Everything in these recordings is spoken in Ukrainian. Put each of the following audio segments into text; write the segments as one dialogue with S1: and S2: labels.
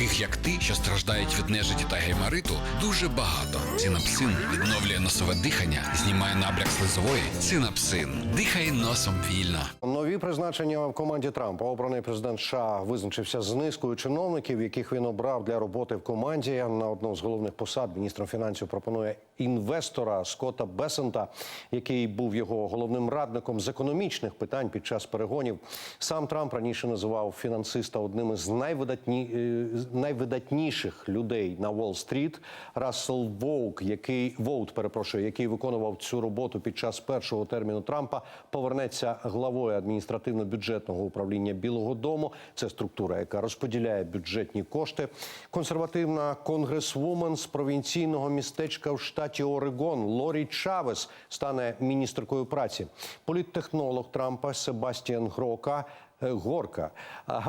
S1: Таких як ти, що страждають від нежиті та геймариту, дуже багато. Цинапсин відновлює носове дихання, знімає набряк слизової. Цинапсин. Дихай носом вільно.
S2: Нові призначення в команді Трампа. Обраний президент США визначився з низкою чиновників, яких він обрав для роботи в команді. На одну з головних посад міністром фінансів пропонує інвестора Скотта Бесента, який був його головним радником з економічних питань під час перегонів. Сам Трамп раніше називав фінансиста одним із найвидатні, е, найвидатніших людей на Уолл-стріт. Рассел Воук, який Воут, перепрошую, який виконував цю роботу під час першого терміну Трампа, повернеться главою адміністративно-бюджетного управління Білого Дому. Це структура, яка розподіляє бюджетні кошти. Консервативна конгресвумен з провінційного містечка в штаті Орегон Лорі Чавес стане міністеркою праці. Політтехнолог Трампа Себастіан Грока. Е, Горка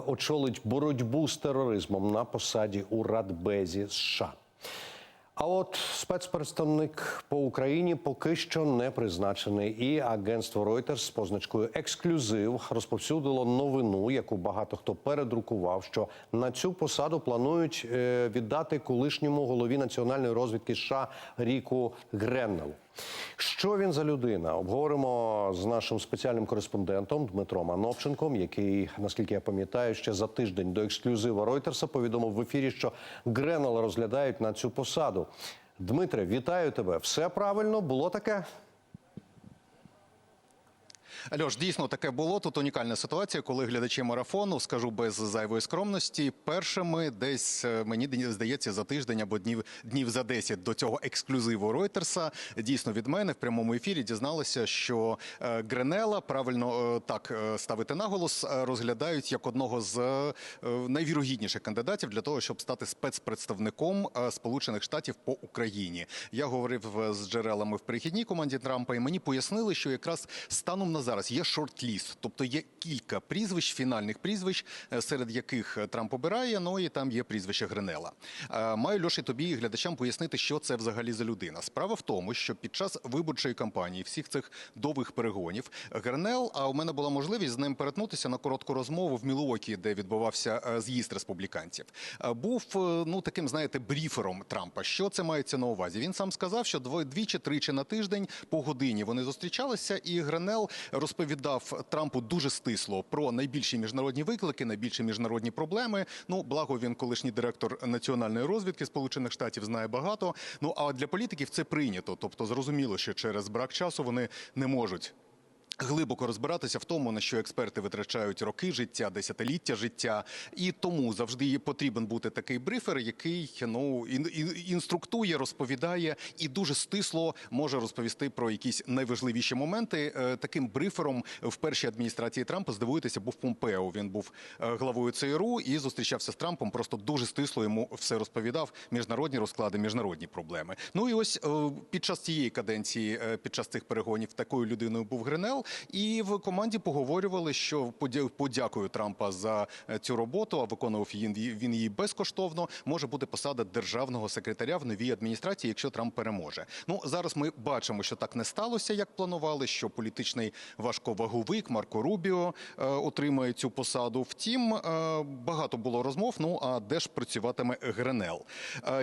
S2: очолить боротьбу з тероризмом на посаді у Радбезі США. А от спецпредставник по Україні поки що не призначений, і агентство Reuters з позначкою ексклюзив розповсюдило новину, яку багато хто передрукував, що на цю посаду планують е, віддати колишньому голові національної розвідки США Ріку Греннелу. Що він за людина? Обговоримо з нашим спеціальним кореспондентом Дмитром Ановченком, який, наскільки я пам'ятаю, ще за тиждень до ексклюзива Ройтерса повідомив в ефірі, що Гренел розглядають на цю посаду. Дмитре, вітаю тебе. Все правильно було таке.
S3: Альош, дійсно таке було. Тут унікальна ситуація, коли глядачі марафону, скажу без зайвої скромності, першими десь е, мені здається за тиждень або днів днів за 10 до цього ексклюзиву Ройтерса. Дійсно від мене в прямому ефірі дізналися, що е, Гренела правильно е, так ставити наголос, розглядають як одного з найвірогідніших кандидатів для того, щоб стати спецпредставником Сполучених Штатів по Україні. Я говорив з джерелами в перехідній команді Трампа, і мені пояснили, що якраз станом на зараз є шорт-ліст, тобто є кілька прізвищ, фінальних прізвищ, е, серед яких е, Трамп обирає. Ну і там є прізвище Гринела. Е, Маю Льоші тобі і глядачам пояснити, що це взагалі за людина. Справа в тому, що під час виборчої кампанії всіх цих довгих перегонів Гринел, а у мене була можливість з ним перетнутися на коротку розмову в Мілуокі, де відбувався з'їзд республіканців. Був ну таким, знаєте, бріфером Трампа. Що це мається на увазі? Він сам сказав, що двічі-тричі на тиждень по годині вони зустрічалися, і Гренел розповідав Трампу дуже стисло про найбільші міжнародні виклики, найбільші міжнародні проблеми. Ну, благо він колишній директор національної розвідки Сполучених Штатів знає багато. Ну а для політиків це прийнято. Тобто, зрозуміло, що через брак часу вони не можуть. Глибоко розбиратися в тому, на що експерти витрачають роки життя, десятиліття життя, і тому завжди потрібен бути такий брифер, який ну ін, ін, інструктує, розповідає і дуже стисло може розповісти про якісь найважливіші моменти. Е, Таким брифером в першій адміністрації Трампа здивуєтеся був Помпео. Він був е, главою ЦРУ і зустрічався з Трампом. Просто дуже стисло йому все розповідав. Міжнародні розклади, міжнародні проблеми. Ну і ось е, під час цієї каденції, під час цих перегонів, такою людиною був Гринел. І в команді поговорювали, що подя- подякою Трампа за е, цю роботу, а виконував він, її- безкоштовно. Може бути посада державного секретаря в новій адміністрації, якщо Трамп переможе. Ну зараз ми бачимо, що так не сталося, як планували. Що політичний важковаговик Марко Рубіо е, отримає цю посаду. Втім, е, багато було розмов. Ну а де ж працюватиме Гренел?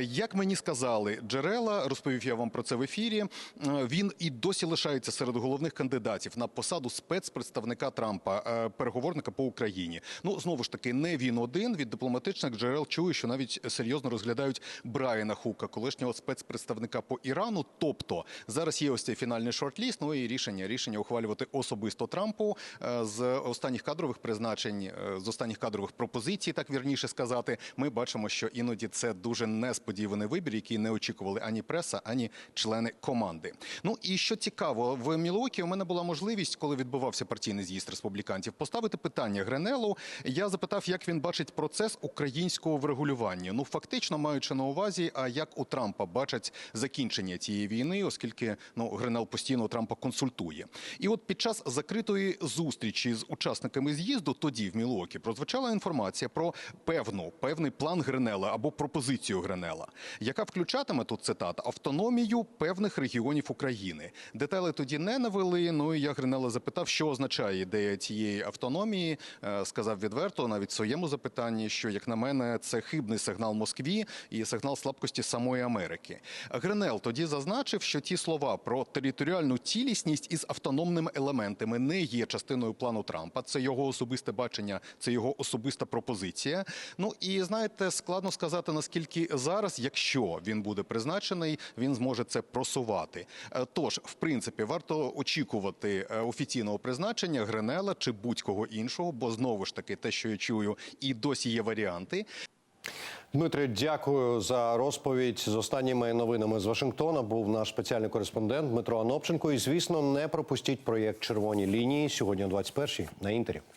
S3: Як мені сказали джерела, розповів я вам про це в ефірі. Він і досі лишається серед головних кандидатів на посаду спецпредставника Трампа, е, переговорника по Україні. Ну знову ж таки, не він один від дипломатичних джерел чую, що навіть серйозно розглядають Брайана Хука, колишнього спецпредставника по Ірану. Тобто зараз є ось цей фінальний шорт-ліст, ну і рішення рішення ухвалювати особисто Трампу е, з останніх кадрових призначень, е, з останніх кадрових пропозицій, так вірніше сказати. Ми бачимо, що іноді це дуже несподіваний вибір, який не очікували ані преса, ані члени команди. Ну і що цікаво, в Мілуокі у мене була можливість, коли відбувався партійний з'їзд республіканців, поставити питання Гренелу. Я запитав, як він бачить процес українського врегулювання. Ну фактично маючи на увазі, а як у Трампа бачать закінчення цієї війни, оскільки ну Гренел постійно Трампа консультує. І от під час закритої зустрічі з учасниками з'їзду, тоді в Мілуокі, прозвучала інформація про певну певний план Гренела або пропозицію Гренела, яка включатиме тут цитата автономію певних регіонів України. Деталі тоді не навели. Ну і я Гринелу Гринелла запитав, що означає ідея цієї автономії. Е, Сказав відверто, навіть в своєму запитанні, що як на мене, це хибний сигнал Москві і сигнал слабкості самої Америки. Гринел тоді зазначив, що ті слова про територіальну цілісність із автономними елементами не є частиною плану Трампа. Це його особисте бачення, це його особиста пропозиція. Ну і знаєте, складно сказати наскільки зараз, якщо він буде призначений, він зможе це просувати. Е, Тож, в принципі, варто очікувати е, офіційного призначення Гринела чи будь-кого іншого, бо знову ж таки, те, що я чую, і досі є варіанти.
S2: Дмитре, дякую за розповідь. З останніми новинами з Вашингтона був наш спеціальний кореспондент Дмитро Анопченко. І звісно, не пропустіть проєкт Червоні лінії сьогодні о 21-й на інтері.